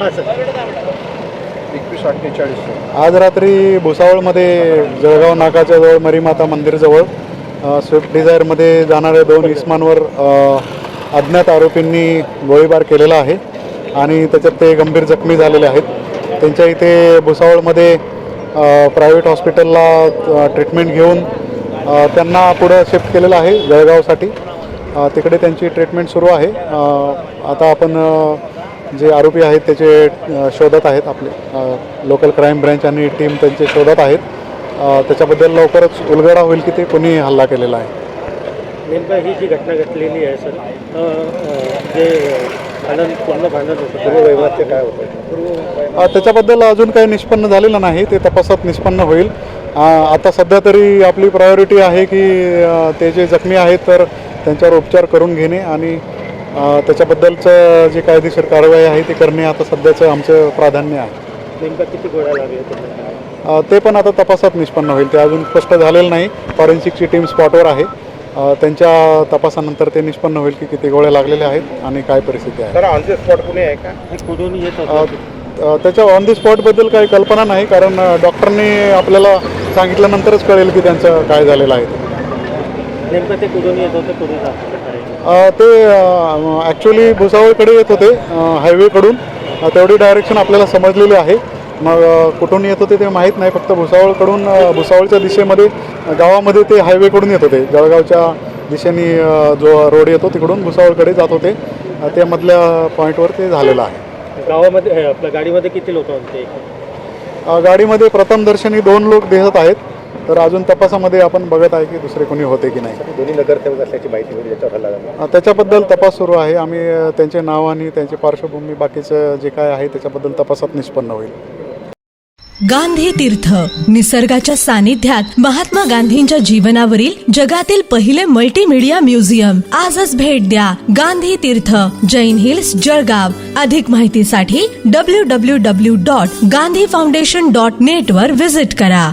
हां सर एकवीस अठ्ठेचाळीस. आज रात्री भुसावळमध्ये जळगाव नाकाच्या जवळ मरीमाता मंदिरजवळ स्विफ्ट डिझायरमध्ये जाणाऱ्या दोन इस्मांवर अज्ञात आरोपींनी गोळीबार केलेला आहे आणि त्याच्यात ते गंभीर जखमी झालेले आहेत. त्यांच्या इथे भुसावळमध्ये प्रायव्हेट हॉस्पिटलला ट्रीटमेंट घेऊन त्यांना पुढं शिफ्ट केलेलं आहे जळगावसाठी. तिकडे त्यांची ट्रीटमेंट सुरू आहे. आता आपण जे आरोपी आहेत त्याचे शोधत आहेत आपले लोकल क्राईम ब्रँच आणि टीम त्यांचे शोधत आहेत. त्याच्याबद्दल लवकरच उलगडा होईल की ते कोणी हल्ला केलेला आहे. नेमकं ही जी घटना घडलेली आहे सर जे भांडण पूर्ण भांडण होतं काय होतं? त्याच्याबद्दल अजून काही निष्पन्न झालेलं नाही ते तपासात निष्पन्न होईल. आता सध्या तरी आपली प्रायोरिटी आहे की ते जे जखमी आहेत तर त्यांच्यावर उपचार करून घेणे आणि त्याच्याबद्दलचं जी कायदेशीर कारवाई आहे ती करणे आता सध्याचं आमचं प्राधान्य आहे. नेमका किती गोळ्या लागल्या ते पण आता तपासात निष्पन्न होईल. ते अजून स्पष्ट झालेलं नाही. फॉरेन्सिकची टीम स्पॉटवर आहे. त्यांच्या तपासानंतर ते निष्पन्न होईल की किती गोळ्या लागलेल्या आहेत आणि काय परिस्थिती आहे. तर ऑन द स्पॉट कुणी आहे का? हे कुठून येत अ, होतं? अ, त्याच्या ऑन दी स्पॉटबद्दल काही कल्पना नाही कारण डॉक्टरनी आपल्याला सांगितल्यानंतरच कळेल की त्यांचं काय झालेलं आहे. ते. नेमकं ते कुठून येत होतं कुठून ते ॲक्च्युली भुसावळकडे येत होते हायवेकडून तेवढी डायरेक्शन आपल्याला समजलेली आहे. मग कुठून येत होते ते माहीत नाही फक्त भुसावळकडून भुसावळच्या दिशेमध्ये गावामध्ये ते हायवेकडून येत होते. जळगावच्या दिशेने जो रोड येतो तिकडून भुसावळकडे जात होते. अ, त्या मधल्या पॉईंटवर ते झालेलं आहे. गावामध्ये आपल्या गाडीमध्ये किती लोक होते? गाडीमध्ये प्रथम दर्शनी दोन लोक दिसत आहेत. तर अजून तपासामध्ये आपण बघत आहे की दुसरे कोणी होते की नाही. दोन्ही नगरसेवक असल्याची माहिती मिळली त्याच्यावर हल्ला झाला. अ, त्याच्याबद्दल तपास सुरू आहे. आम्ही अ, त्यांचे नाव आणि त्यांची पार्श्वभूमी बाकीचं जे काय आहे त्याच्याबद्दल तपासात निष्पन्न होईल. गांधी तीर्थ निसर्गाच्या सानिध्यात महात्मा गांधींच्या जीवनावरील जगातील पहिले मल्टीमीडिया म्युझियम आजच भेट द्या गांधी तीर्थ जैन हिल्स जळगाव. अधिक माहितीसाठी W W W dot Gandhi foundation dot net वर विजिट करा.